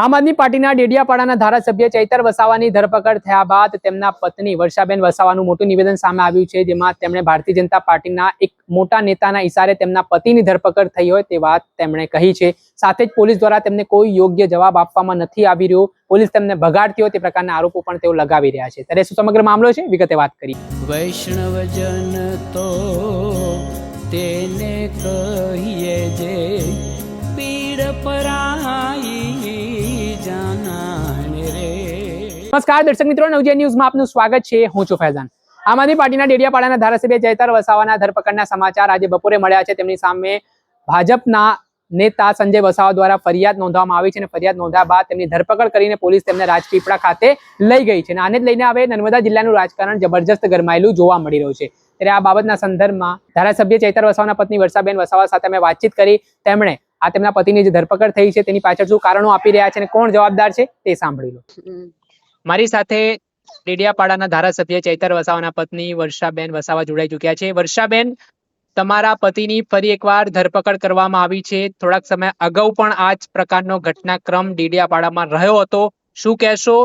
આમ આદમી પાર્ટીના ડેડિયાપાડાના ધારાસભ્ય ચૈતર વસાવાની ધરપકડ થયા બાદ તેમના પત્ની વર્ષાબેન વસાવાનું મોટું નિવેદન સામે આવ્યું છે, જેમાં તેમણે ભારતીય જનતા પાર્ટીના એક મોટા નેતાના ઇશારે તેમના પતિની ધરપકડ થઈ હોય તે વાત તેમણે કહી છે. સાથે જ પોલીસ દ્વારા તેમને કોઈ યોગ્ય જવાબ આપવામાં નથી આવી રહ્યો. પોલીસ તેમને ભગાડતી હોય તે પ્રકારના આરોપો પણ તેઓ લગાવી રહ્યા છે. ત્યારે શું સમગ્ર મામલો છે? વિગતે વાત કરી વૈષ્ણવજન તો તેને કહીએ જે પીડ પરાઈ નમસ્કાર, દર્શક મિત્રો નવજીયા ન્યૂઝમાં આપનું સ્વાગત છે. હું છું ફૈઝાન. આમ આદમી પાર્ટીના ડેડિયાપાડાના ધારાસભ્ય ચૈતર વસાવાના ધરપકડના સમાચાર આજે બપોરે મળ્યા છે. તેમની સામે ભાજપના નેતા સંજય વસાવા દ્વારા ફરિયાદ નોંધવામાં આવી છે અને ફરિયાદ નોંધ્યા બાદ તેમની ધરપકડ કરીને પોલીસ તેમને રાજપીપળા ખાતે લઈ ગઈ છે. અને આને જ લઈને હવે નર્મદા જિલ્લાનું રાજકારણ જબરજસ્ત ગરમાયેલું જોવા મળી રહ્યું છે. ત્યારે આ બાબતના સંદર્ભમાં ધારાસભ્ય ચૈતર વસાવાના પત્ની વર્ષાબેન વસાવા સાથે અમે વાતચીત કરી. તેમણે આ તેમના પતિની જે ધરપકડ થઈ છે તેની પાછળ શું કારણો આપી રહ્યા છે અને કોણ જવાબદાર છે તે સાંભળી લો. મારી સાથે ડેડિયાપાડાના ધારાસભ્ય ચૈતર વસાવાના પત્ની વર્ષાબેન વસાવા જોડાઈ ચૂક્યા છે. વર્ષાબેન તમારા પતિની ફરી એકવાર ધરપકડ કરવામાં આવી છે. થોડાક સમય અગાઉ પણ આ જ પ્રકારનો ઘટનાક્રમ ડેડિયાપાડામાં રહ્યો હતો. શું કહેશો?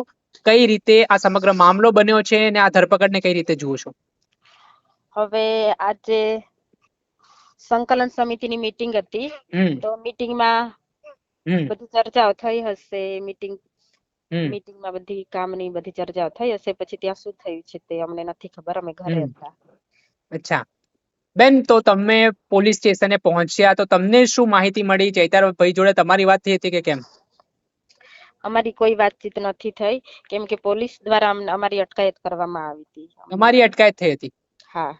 કઈ રીતે આ સમગ્ર મામલો બન્યો છે અને આ ધરપકડને કઈ રીતે જુઓ છો? હવે આજે સંકલન સમિતિની મીટિંગ હતી. તો મીટિંગમાં બધી ચર્ચાઓ થઈ હશે મીટિંગ મીટિંગમાં બધી કામની બધી ચર્ચાઓ થઈ હશે પછી ત્યાં શું થયું છે તે અમને નથી ખબર અમે ઘરે હતા. અચ્છા. બેન તો તમે પોલીસ સ્ટેશને પહોંચ્યા તો તમને શું માહિતી મળી? ચૈતર ભાઈ જોડે તમારી વાત થઈ હતી કે કેમ? અમારી કોઈ વાતચીત નથી થઈ કેમ કે પોલીસ દ્વારા અમારી અટકાયત કરવામાં આવી હતી. અમારી અટકાયત થઈ હતી? હા.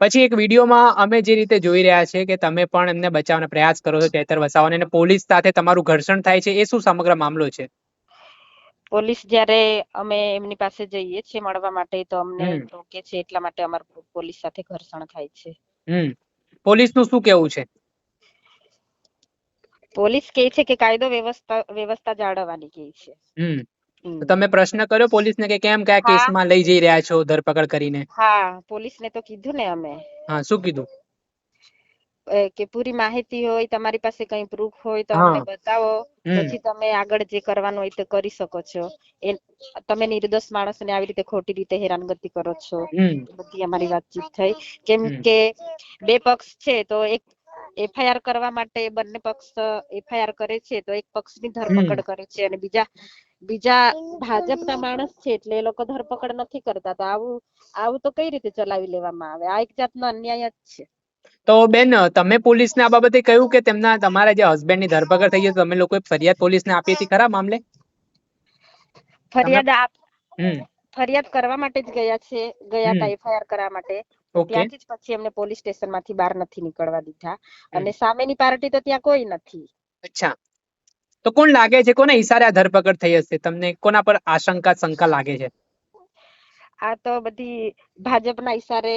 પછી એક વિડીયોમાં અમે જે રીતે જોઈ રહ્યા છે કે તમે પણ એમને બચાવવાનો પ્રયાસ કરો છો ચૈતર વસાવાને અને પોલીસ સાથે તમારું ઘર્ષણ થાય છે એ શું સમગ્ર મામલો છે? પોલીસ જ્યારે અમે એમની પાસે જઈએ છીએ મળવા માટે તો અમને રોકે છે એટલા માટે અમાર પોલીસ સાથે ઘર્ષણ થાય છે. હમ. પોલીસનું શું કેવું છે? પોલીસ કહે છે કે કાયદો વ્યવસ્થા વ્યવસ્થા જાળવવાની કહે છે. હમ. તમે પ્રશ્ન કર્યો પોલીસને કે કેમ કયા. કેસમાં લઈ જઈ રહ્યા છો ધરપકડ કરીને? હા પોલીસ ને તો કીધું ને અમે. હા શું કીધું? કે પૂરી માહિતી હોય તમારી પાસે કઈ પ્રૂફ હોય તો અમને બતાવો. પછી તમે આગળ જે કરવાનું હોય તે કરી શકો છો. એ તમે નિર્દોષ માણસને આવી રીતે ખોટી રીતે હેરાનગતિ કરો છો. બધી અમારી વાતચીત થઈ. કેમ કે બે પક્ષ છે તો એક એફઆઈઆર કરવા માટે બંને પક્ષ એફઆઈઆર કરે છે તો એક પક્ષની ધરપકડ કરે છે અને બીજા બીજા ભાજપના માણસ છે એટલે એ લોકો ધરપકડ નથી કરતા. તો આવું આવું તો કઈ રીતે ચલાવી લેવામાં આવે? આ એક જાતનો અન્યાય જ છે. તો બેન તમે પોલીસને આ બાબતે કહ્યું કે તેમના તમારા જે હસબન્ડની ધરપકડ થઈ છે તમે લોકોએ ફરિયાદ પોલીસને આપી હતી ખરા મામલે? ફરિયાદ આપ ફરિયાદ કરવા માટે જ ગયા છે ગયા હતા એફઆઈઆર કરવા માટે. ત્યાંથી જ પછી અમને પોલીસ સ્ટેશનમાંથી બહાર નથી નીકળવા દીધા. અને સામેની પાર્ટી તો ત્યાં કોઈ નથી. અચ્છા. તો કોણ લાગે છે કોના ઈશારે આ ધરપકડ થઈ હશે? તમને કોના પર આશંકા શંકા લાગે છે? આ તો બધી ભાજપના ઈશારે.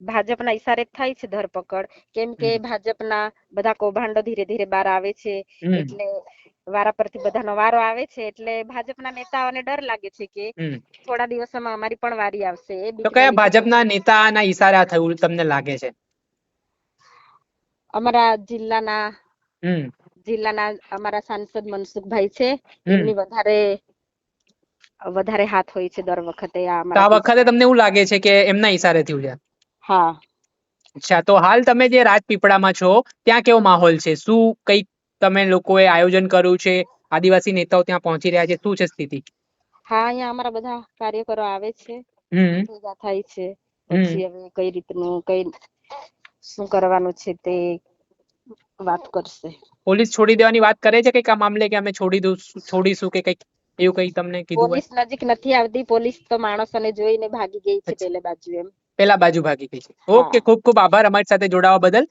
ભાજપના ઈશારે થાય છે ધરપકડ. કેમ કે ભાજપના બધા કૌભાંડો ધીરે ધીરે બહાર આવે છે. એટલે વારા પરથી બધાનો વારો આવે છે. એટલે ભાજપના નેતાઓને ડર લાગે છે કે થોડા દિવસોમાં અમારી પણ વારી આવશે. તો કયા ભાજપના નેતાના ઈશારે આ થયું તમને લાગે છે? અમારા જિલ્લાના જિલ્લાના અમારા સાંસદ મનસુખભાઈ છે. એમની વધારે વધારે હાથ હોય છે દર વખતે આ વખતે તમને એવું લાગે છે કે એમના ઈશારે થયું છે? હા. અચ્છા તો હાલ તમે જે રાજપીપળામાં છો ત્યાં કેવો માહોલ છે? શું કંઈક તમે લોકોએ આયોજન કર્યું છે? આદિવાસી નેતાઓ ત્યાં પહોંચી રહ્યા છે? શું છે સ્થિતિ? હા અહીંયા અમારા બધા કાર્યકરો આવે છે. હમ. ભેગા થાય છે. પછી હવે કઈ રીતનું કઈ શું કરવાનું છે તે વાત કરશે. પોલીસ છોડી દેવાની વાત કરે છે કંઈક આ મામલે કે અમે છોડી દઉં છોડીશું કે કંઈક એવું કઈ તમને કીધું પોલીસ નજીક નથી આવતી. પોલીસ તો માણસોને જોઈને ભાગી ગઈ છે. પેલે બાજુ એમ. પેલા બાજુ ભાગી ગઈ છે. ઓકે ખૂબ ખૂબ આભાર અમારી સાથે જોડાવા બદલ.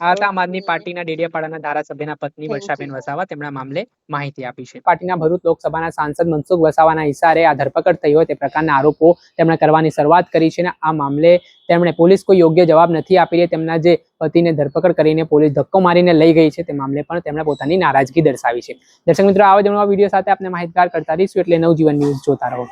હતા આમ આદમી. પાર્ટીના ડેડિયાપાડાના ધારાસભ્યના પત્ની વર્ષાબેન વસાવા તેમના મામલે માહિતી આપી છે. પાર્ટીના ભરૂચ લોકસભાના સાંસદ મનસુખ વસાવાના ઈશારે આ ધરપકડ થઈ હોય તે પ્રકારના આરોપો તેમણે કરવાની શરૂઆત કરી છે અને આ મામલે તેમણે પોલીસ કોઈ યોગ્ય જવાબ નથી આપી રહી. તેમના જે પતિને ધરપકડ કરીને પોલીસ ધક્કો મારીને લઈ ગઈ છે તે મામલે પણ તેમણે પોતાની નારાજગી દર્શાવી છે. દર્શક મિત્રો આવા જ વીડિયો સાથે આપણે માહિતગાર કરતા રહીશું. એટલે નવજીવન ન્યૂઝ જોતા રહો.